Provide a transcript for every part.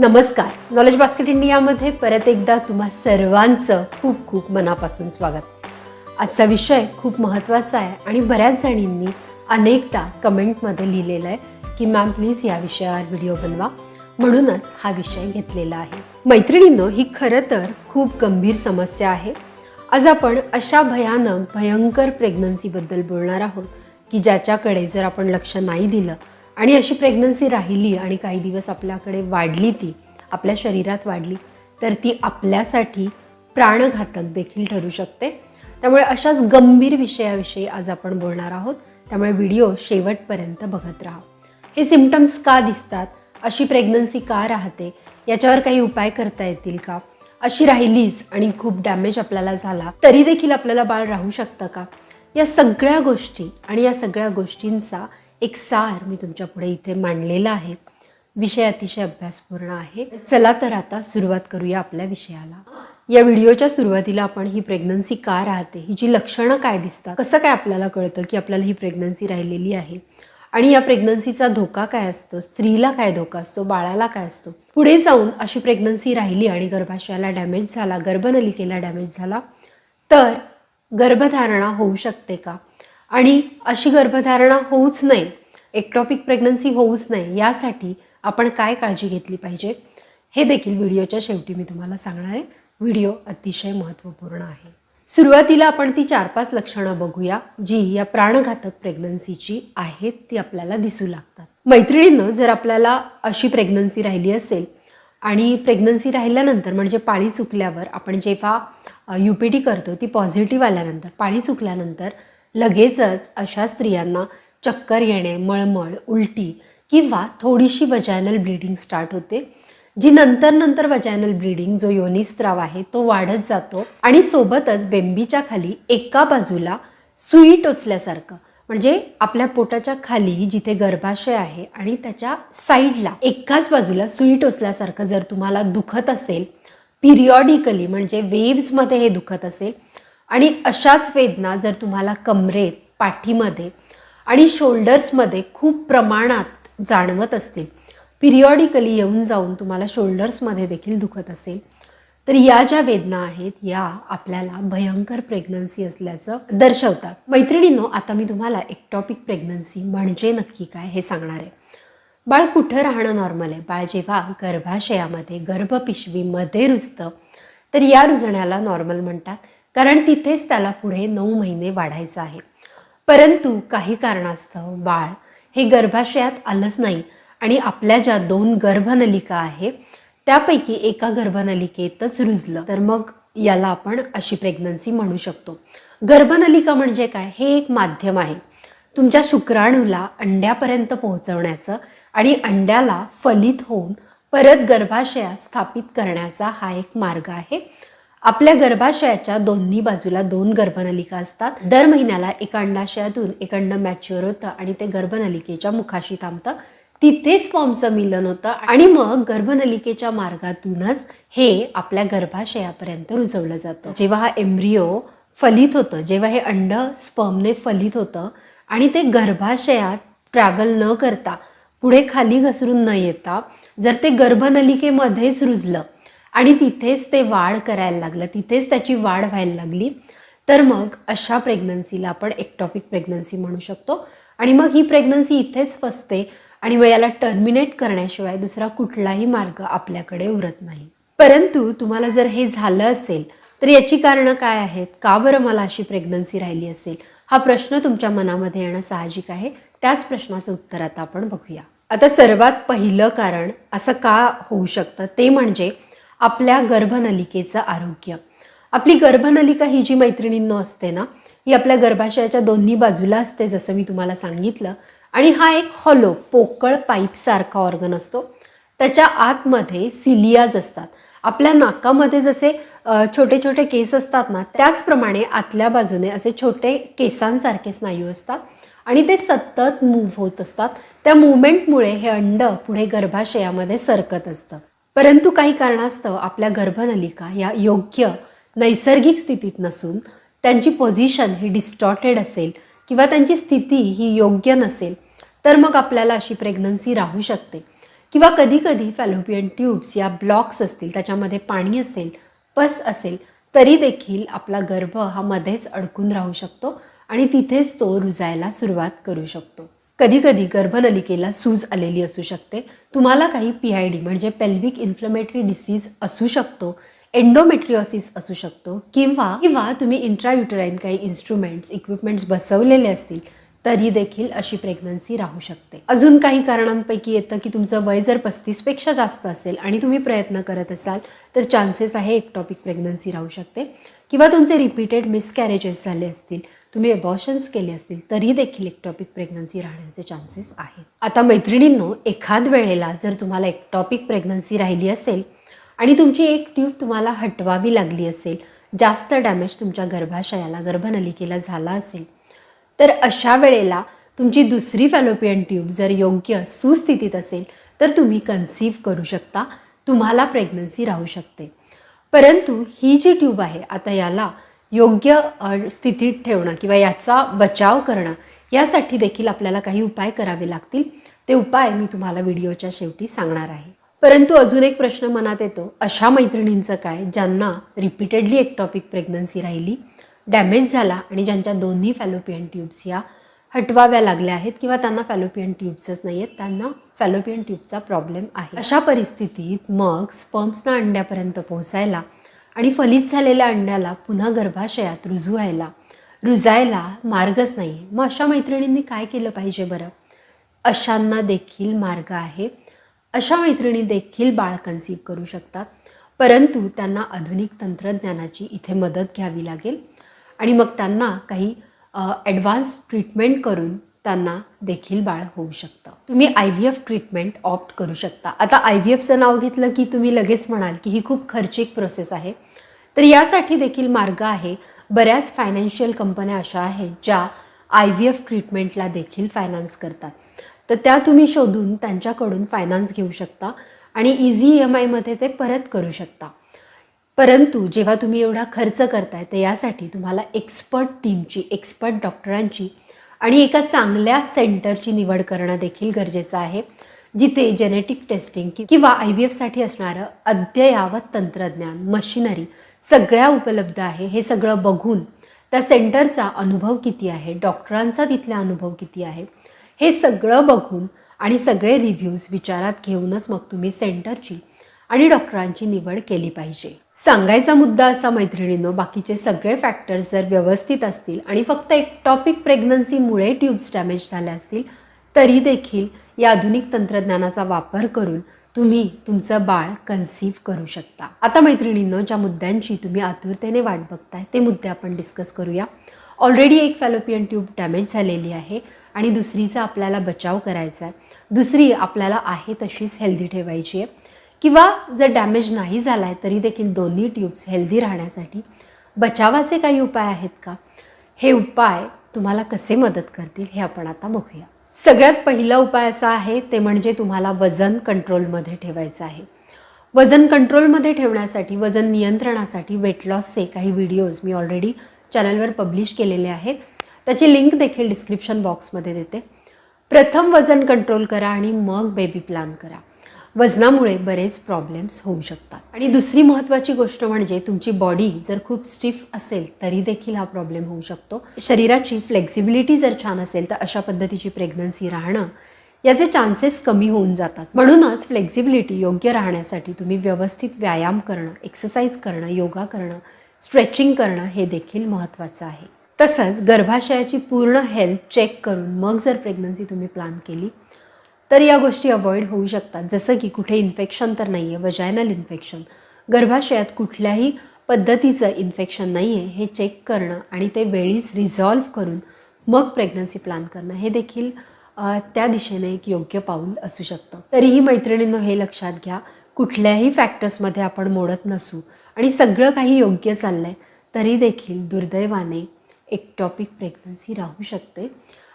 नमस्कार. Knowledge basket इंडियामध्ये परत एकदा तुम्हा सर्वांचं खूप खूप मनापासून स्वागत. आजचा विषय खूप महत्त्वाचा आहे आणि बऱ्याच जणींनी अनेकदा कमेंटमध्ये लिहिलेलं आहे की मॅम प्लीज या विषयावर व्हिडिओ बनवा. म्हणूनच हा विषय घेतलेला आहे. मैत्रिणींनो ही खरं तर खूप गंभीर समस्या आहे. आज आपण अशा भयानक भयंकर प्रेग्नन्सीबद्दल बोलणार आहोत की ज्याच्याकडे जर आपण लक्ष नाही दिलं आणि अशी प्रेग्नन्सी राहिली आणि काही दिवस आपल्याकडे वाढली ती आपल्या शरीरात वाढली तर ती आपल्यासाठी प्राणघातक देखील ठरू शकते. त्यामुळे अशाच गंभीर विषयाविषयी आज आपण बोलणार आहोत. त्यामुळे व्हिडिओ शेवटपर्यंत बघत राहा. हे सिमटम्स का दिसतात? अशी प्रेग्नन्सी का राहते? याच्यावर काही उपाय करता येतील का? अशी राहिलीच आणि खूप डॅमेज आपल्याला झाला तरी देखील आपल्याला बाळ राहू शकतं का? या सगळ्या गोष्टी आणि या सगळ्या गोष्टींचा एक सार मी तुमच्यापुढे इथे मांडलेला आहे. विषय अतिशय अभ्यासपूर्ण आहे. चला तर आता सुरुवात करूया आपल्या विषयाला. या व्हिडिओच्या सुरुवातीला आपण ही प्रेग्नन्सी का राहते हिची लक्षणं काय दिसतात? कसं काय आपल्याला कळतं की आपल्याला ही प्रेग्नन्सी राहिलेली आहे? आणि या प्रेग्नन्सीचा धोका काय असतो? स्त्रीला काय धोका असतो? बाळाला काय असतो? पुढे जाऊन अशी प्रेग्नन्सी राहिली आणि गर्भाशयाला डॅमेज झाला गर्भनलिकेला डॅमेज झाला तर गर्भधारणा होऊ शकते का? आणि अशी गर्भधारणा होऊच नाही एक्टॉपिक प्रेग्नन्सी होऊच नाही यासाठी आपण काय काळजी घेतली पाहिजे हे देखील व्हिडिओच्या शेवटी मी तुम्हाला सांगणार आहे. व्हिडिओ अतिशय महत्त्वपूर्ण आहे. सुरुवातीला आपण ती चार पाच लक्षणं बघूया जी या प्राणघातक प्रेग्नन्सीची आहेत ती आपल्याला दिसू लागतात. मैत्रिणींनो जर आपल्याला अशी प्रेग्नन्सी राहिली असेल आणि प्रेग्नन्सी राहिल्यानंतर म्हणजे पाळी चुकल्यावर आपण जेव्हा यू पी टी करतो ती पॉझिटिव्ह आल्यानंतर पाळी चुकल्यानंतर लगेचच अशा स्त्रियांना चक्कर येणे मळमळ उलटी किंवा थोडीशी वजायनल ब्लिडिंग स्टार्ट होते जी नंतर नंतर वजायनल ब्लिडिंग जो योनिस्त्राव आहे तो वाढत जातो आणि सोबतच बेंबीच्या खाली एका बाजूला सुई टोचल्यासारखं म्हणजे आपल्या पोटाच्या खाली जिथे गर्भाशय आहे आणि त्याच्या साईडला एकाच बाजूला सुई टोचल्यासारखं जर तुम्हाला दुखत असेल पिरियॉडिकली म्हणजे वेव्समध्ये हे दुखत असेल आणि अशाच वेदना जर तुम्हाला कमरेत पाठीमध्ये आणि शोल्डर्समध्ये खूप प्रमाणात जाणवत असतील पिरियॉडिकली येऊन जाऊन तुम्हाला शोल्डर्समध्ये देखील दुखत असेल तर या ज्या वेदना आहेत या आपल्याला भयंकर प्रेग्नन्सी असल्याचं दर्शवतात. मैत्रिणींनो आता मी तुम्हाला एक्टॉपिक प्रेग्नन्सी म्हणजे नक्की काय हे सांगणार आहे. बाळ कुठं राहणं नॉर्मल आहे? बाळ जेव्हा गर्भाशयामध्ये गर्भपिशवीमध्ये रुजतं तर या रुजण्याला नॉर्मल म्हणतात. कारण तिथेच त्याला पुढे नऊ महिने वाढायचं आहे. परंतु काही कारणास्तव बाळ हे गर्भाशयात आलंच नाही आणि आपल्या ज्या दोन गर्भनलिका आहे त्यापैकी एका गर्भनलिकेतच रुजलं. तर मग याला आपण अशी प्रेग्नन्सी म्हणू शकतो. गर्भनलिका म्हणजे काय? हे एक माध्यम आहे. तुमच्या शुक्राणूला अंड्यापर्यंत पोहोचवण्याचं आणि अंड्याला फलित होऊन परत गर्भाशयात स्थापित करण्याचा हा एक मार्ग आहे. आपल्या गर्भाशयाच्या दोन्ही बाजूला दोन गर्भनलिका असतात. दर महिन्याला एका अंडाशयातून एक अंड मॅच्युअर होतं आणि ते गर्भनलिकेच्या मुखाशी थांबतं. तिथेच फॉर्मचं मिलन होतं आणि मग गर्भनलिकेच्या मार्गातूनच हे आपल्या गर्भाशयापर्यंत रुजवलं जातं. जेव्हा हा एम्ब्रिओ फलित होतं जेव्हा हे अंड स्पर्मने फलित होतं आणि ते गर्भाशयात ट्रॅव्हल न करता पुढे खाली घसरून न येता जर ते गर्भनलिकेमध्येच रुजलं आणि तिथेच ते वाढ करायला लागलं तिथेच त्याची वाढ व्हायला लागली. तर मग अशा प्रेग्नन्सीला आपण एक्टॉपिक प्रेग्नन्सी म्हणू शकतो. आणि मग ही प्रेग्नन्सी इथेच फसते आणि मग याला टर्मिनेट करण्याशिवाय दुसरा कुठलाही मार्ग आपल्याकडे उरत नाही. परंतु तुम्हाला जर हे झालं असेल तर याची कारणं काय आहेत? का बरं मला अशी प्रेग्नन्सी राहिली असेल? हा प्रश्न तुमच्या मनामध्ये येणं साहजिक आहे. त्याच प्रश्नाचं उत्तर आता आपण बघूया. आता सर्वात पहिलं कारण असं का होऊ शकतं? ते म्हणजे आपल्या गर्भनलिकेचं आरोग्य. आपली गर्भनलिका ही जी मैत्रिणींनो असते ना ही आपल्या गर्भाशयाच्या दोन्ही बाजूला असते जसं मी तुम्हाला सांगितलं. आणि हा एक हॉलो पोकळ पाईपसारखा ऑर्गन असतो. त्याच्या आतमध्ये सिलियाज असतात. आपल्या नाकामध्ये जसे छोटे छोटे केस असतात ना त्याचप्रमाणे आतल्या बाजूने असे छोटे केसांसारखे स्नायू असतात. आणि ते सतत मूव्ह होत असतात. त्या मुवमेंटमुळे हे अंड पुढे गर्भाशयामध्ये सरकत असतं. परंतु काही कारणास्तव आपल्या गर्भनलिका या योग्य नैसर्गिक स्थितीत नसून त्यांची पोझिशन ही डिस्टॉर्टेड असेल किंवा त्यांची स्थिती ही योग्य नसेल तर मग आपल्याला अशी प्रेग्नन्सी राहू शकते. किंवा कधीकधी फॅलोपियन ट्यूब्स या ब्लॉक्स असतील त्याच्यामध्ये पाणी असेल पस असेल तरी देखील आपला गर्भ हा मध्येच अडकून राहू शकतो आणि तिथेच तो रुजायला सुरुवात करू शकतो. कधी कधी गर्भनलिकेला सूज आलेली असू शकते. तुम्हाला काही पी आय डी म्हणजे पेल्विक इन्फ्लमेटरी डिसीज असू शकतो एंडोमेट्रिओसिस असू शकतो किंवा किंवा तुम्ही इंट्रायुटराईन काही इन्स्ट्रुमेंट्स इक्विपमेंट्स बसवलेले असतील तरी देखील अशी प्रेग्नन्सी राहू शकते. अजून काही कारणांपैकी येतं की तुमचं वय जर पस्तीसपेक्षा जास्त असेल आणि तुम्ही प्रयत्न करत असाल तर चान्सेस आहे एकटॉपिक प्रेग्नन्सी राहू शकते. किंवा तुमचे रिपीटेड मिसकॅरेजेस झाले असतील तुम्ही अबॉर्शन्स केले असतील तरी देखील एकटॉपिक प्रेग्नन्सी राहण्याचे चान्सेस आहेत. आता मैत्रिणींनो एखाद वेळेला जर तुम्हाला एकटॉपिक प्रेग्नन्सी राहिली असेल आणि तुमची एक ट्यूब तुम्हाला हटवावी लागली असेल जास्त डॅमेज तुमच्या गर्भाशयाला गर्भनलिकेला झाला असेल तर अशा वेळेला तुमची दुसरी फॅलोपियन ट्यूब जर योग्य सुस्थितीत असेल तर तुम्ही कन्सीव्ह करू शकता. तुम्हाला प्रेग्नन्सी राहू शकते. परंतु ही जी ट्यूब आहे आता याला योग्य स्थितीत ठेवणं किंवा याचा बचाव करणं यासाठी देखील आपल्याला काही उपाय करावे लागतील. ते उपाय मी तुम्हाला व्हिडिओच्या शेवटी सांगणार आहे. परंतु अजून एक प्रश्न मनात येतो. अशा मैत्रिणींचं काय? ज्यांना रिपीटेडली एकटॉपिक प्रेग्नन्सी राहिली डॅमेज झाला आणि ज्यांच्या दोन्ही फॅलोपियन ट्यूब्स या हटवाव्या लागल्या आहेत किंवा त्यांना फॅलोपियन ट्यूब्सच नाही आहेत त्यांना फॅलोपियन ट्यूबचा प्रॉब्लेम आहे. अशा परिस्थितीत मग स्पर्म्सना अंड्यापर्यंत पोहोचायला आणि फलित झालेल्या अंड्याला पुन्हा गर्भाशयात रुजवायला रुजायला मार्गच नाही मग अशा मैत्रिणींनी काय केलं पाहिजे बरं? अशांना देखील मार्ग आहे. अशा मैत्रिणी देखील बाळ कन्सीव करू शकतात. परंतु त्यांना आधुनिक तंत्रज्ञानाची इथे मदत घ्यावी लागेल. आणि मग त्यांना काही ॲडव्हान्स ट्रीटमेंट करून त्यांना देखील बाळ होऊ शकतं. तुम्ही I V F treatment opt करू शकता. आता आय व्ही एफचं नाव घेतलं की तुम्ही लगेच म्हणाल की ही खूप खर्चिक प्रोसेस आहे. तर यासाठी देखील मार्ग आहे. बऱ्याच फायनान्शियल कंपन्या अशा आहेत ज्या आय व्ही एफ ट्रीटमेंटला देखील फायनान्स करतात. तर त्या तुम्ही शोधून त्यांच्याकडून फायनान्स घेऊ शकता आणि इझी ई एम आयमध्ये ते परत करू शकता. परंतु जेव्हा तुम्ही एवढा खर्च करताय तर यासाठी तुम्हाला एक्सपर्ट टीमची एक्सपर्ट डॉक्टरांची आणि एका चांगल्या सेंटरची निवड करणं देखील गरजेचं आहे जिथे जेनेटिक टेस्टिंग किंवा आय व्ही एफसाठी असणारं अद्ययावत तंत्रज्ञान मशिनरी सगळ्या उपलब्ध आहे हे सगळं बघून त्या सेंटरचा अनुभव किती आहे डॉक्टरांचा तिथला अनुभव किती आहे हे सगळं बघून आणि सगळे रिव्ह्यूज विचारात घेऊनच मग तुम्ही सेंटरची आणि डॉक्टरांची निवड केली पाहिजे. सांगायचा मुद्दा असा मैत्रिणींनो बाकीचे सगळे फॅक्टर्स जर व्यवस्थित असतील आणि फक्त एक टॉपिक प्रेग्नन्सीमुळे ट्यूब्स डॅमेज झाल्या असतील तरी देखील या आधुनिक तंत्रज्ञानाचा वापर करून तुम्ही तुमचं बाळ कन्सीव्ह करू शकता. आता मैत्रिणींनो ज्या मुद्द्यांची तुम्ही आतुरतेने वाट बघताय ते मुद्दे आपण डिस्कस करूया. ऑलरेडी एक फॅलोपियन ट्यूब डॅमेज झालेली आहे आणि दुसरीचा आपल्याला बचाव करायचा आहे दुसरी आपल्याला आहे तशीच हेल्दी ठेवायची आहे. किंवा जर डॅमेज नाही झाला आहे तरी देखील दोन्ही ट्यूब्स हेल्दी राहण्यासाठी बचावाचे काही उपाय आहेत का? हे उपाय तुम्हाला कसे मदत करतील हे आपण आता बघूया. सगळ्यात पहिला उपाय असा आहे ते म्हणजे तुम्हाला वजन कंट्रोलमध्ये ठेवायचं आहे. वजन कंट्रोलमध्ये ठेवण्यासाठी वजन नियंत्रणासाठी वेट लॉसचे काही व्हिडिओज मी ऑलरेडी चॅनलवर पब्लिश केलेले आहेत. त्याची लिंक देखील डिस्क्रिप्शन बॉक्समध्ये देते. प्रथम वजन कंट्रोल करा आणि मग बेबी प्लॅन करा. वजनामुळे बरेच प्रॉब्लेम्स होऊ शकतात. आणि दुसरी महत्त्वाची गोष्ट म्हणजे तुमची बॉडी जर खूप स्टिफ असेल तरी देखील हा प्रॉब्लेम होऊ शकतो. शरीराची फ्लेक्झिबिलिटी जर छान असेल तर अशा पद्धतीची प्रेग्नन्सी राहणं याचे चान्सेस कमी होऊन जातात. म्हणूनच फ्लेक्झिबिलिटी योग्य राहण्यासाठी तुम्ही व्यवस्थित व्यायाम करणं एक्सरसाइज करणं योगा करणं स्ट्रेचिंग करणं हे देखील महत्त्वाचं आहे. तसंच गर्भाशयाची पूर्ण हेल्थ चेक करून मग जर प्रेग्नन्सी तुम्ही प्लॅन केली तर या गोष्टी अवॉइड होऊ शकतात. जसं की कुठे इन्फेक्शन तर नाही आहे वजायनल इन्फेक्शन गर्भाशयात कुठल्याही पद्धतीचं इन्फेक्शन नाही आहे हे चेक करणं आणि ते वेळीच रिझॉल्व्ह करून मग प्रेग्नन्सी प्लॅन करणं हे देखील त्या दिशेने एक योग्य पाऊल असू शकतं. तरीही मैत्रिणींनो हे लक्षात घ्या कुठल्याही फॅक्टर्समध्ये आपण मोडत नसू आणि सगळं काही योग्य चाललं आहे तरी देखील दुर्दैवाने एकटॉपिक प्रेग्नन्सी राहू शकते.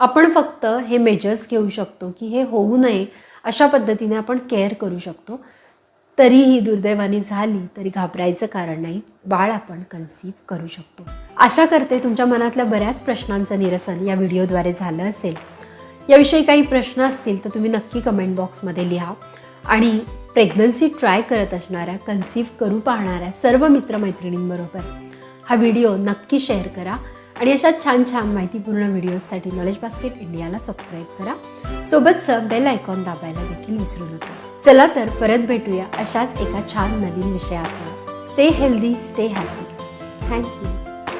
आपण फक्त हे मेजर्स घेऊ शकतो की हे होऊ नये अशा पद्धतीने आपण केअर करू शकतो. तरीही दुर्दैवाने झाली तरी घाबरायचं कारण नाही. बाळ आपण कन्सीव्ह करू शकतो. आशा करते तुमच्या मनातल्या बऱ्याच प्रश्नांचं निरसन या व्हिडिओद्वारे झालं असेल. याविषयी काही प्रश्न असतील तर तुम्ही नक्की कमेंट बॉक्समध्ये लिहा. आणि प्रेग्नन्सी ट्राय करत असणाऱ्या कन्सीव्ह करू पाहणाऱ्या सर्व मित्रमैत्रिणींबरोबर हा व्हिडिओ नक्की शेअर करा. आणि अशा छान छान माहितीपूर्ण व्हिडिओजसाठी नॉलेज बास्केट इंडियाला सबस्क्राईब करा. सोबतचं बेल आयकॉन दाबायला देखील विसरू नका. चला तर परत भेटूया अशाच एका छान नवीन विषयासह stay healthy stay happy thank you